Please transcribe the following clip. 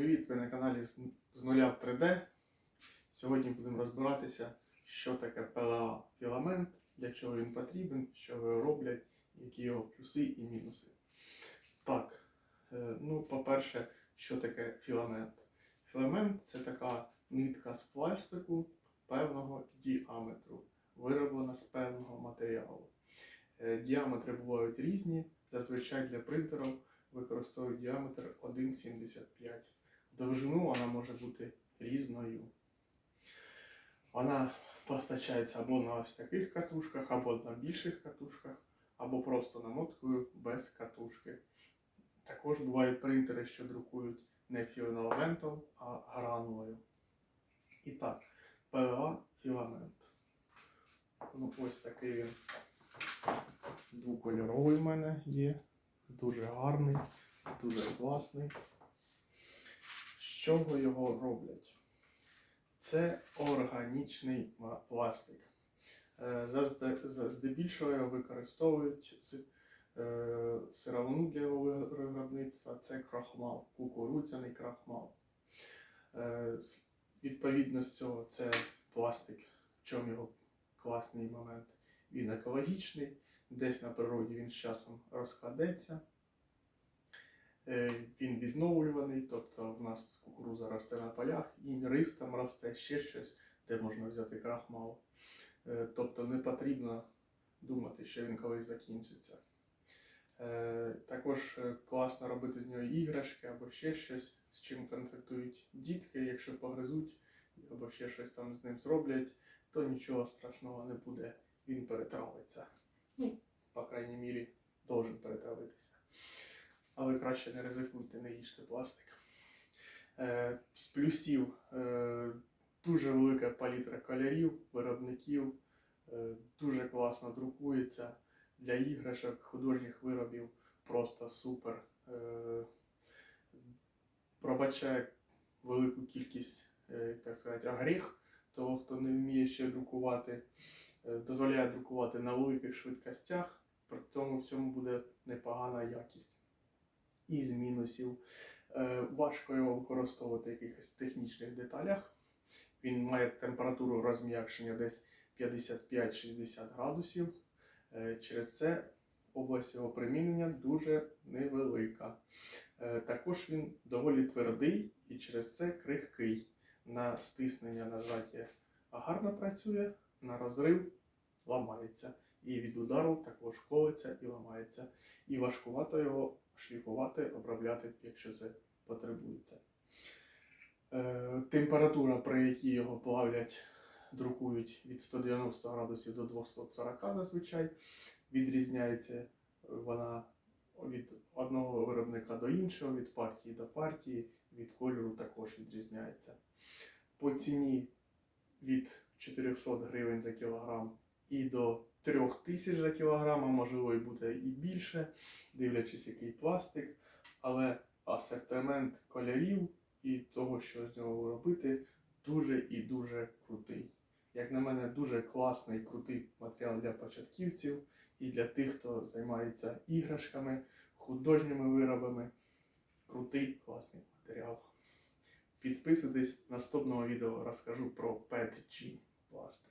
привіт! Ви на каналі з нуля в 3D. Сьогодні будемо розбиратися, що таке PLA філамент, для чого він потрібен, що його роблять, які його плюси і мінуси. Так, е, ну, по-перше, що таке філамент? Філамент це така нитка з пластику певного діаметру, вироблена з певного матеріалу. Е, Діаметри бувають різні, зазвичай для принтерів використовують діаметр 1,75. Довжину вона може бути різною. Вона постачається або на ось таких катушках, або на більших катушках, або просто намоткою без катушки. Також бувають принтери, що друкують не філаментом, а гранулою. І так, PLA філамент. Ну, ось такий він двокольоровий в мене є. Дуже гарний, дуже класний. Чого його роблять? Це органічний пластик. Е, Здебільшого його використовують е, сировину для його виробництва. Це крахмал, кукурудзяний крахмал. Е, Відповідно з цього це пластик. В чому його класний момент? Він екологічний, десь на природі він з часом розкладеться. Е, Він відновлюваний, тобто в нас кукуруза росте на полях, і рис там росте ще щось, де можна взяти крахмал. Е, Тобто не потрібно думати, що він колись закінчиться. Е, Також класно робити з нього іграшки або ще щось, з чим контактують дітки, якщо погризуть або ще щось там з ним зроблять, то нічого страшного не буде, він перетравиться. Ну, по крайній мірі, должен перетравитися. Але краще не ризикуйте, не їжте пластик. Е, з плюсів е, дуже велика палітра кольорів, виробників, е, дуже класно друкується для іграшок, художніх виробів просто супер. Пробачає велику кількість, так сказати, огріх того, хто не вміє ще друкувати, дозволяє друкувати на великих швидкостях, при тому всьому буде непогана якість. Із мінусів е, важко його використовувати в якихось технічних деталях. Він має температуру розм'якшення десь 55-60 градусів. Е, Через це область його примінення дуже невелика. Е, Також він доволі твердий і через це крихкий. На стиснення нажаття гарно працює, на розрив ламається. І від удару також колиться і ламається. І важкувато його шліфувати, обробляти, якщо це потребується. Е, температура, при якій його плавлять, друкують від 190 градусів до 240 зазвичай. Відрізняється вона від одного виробника до іншого, від партії до партії, від кольору також відрізняється. По ціні від 400 гривень за кілограм і до 3000 за кілограм, можливо і буде і більше, дивлячись, який пластик. Але асортимент кольорів і того, що з нього робити, дуже і дуже крутий. Як на мене, дуже класний крутий матеріал для початківців і для тих, хто займається іграшками, художніми виробами. Крутий класний матеріал. Підписуйтесь, наступного відео розкажу про PETG пластик.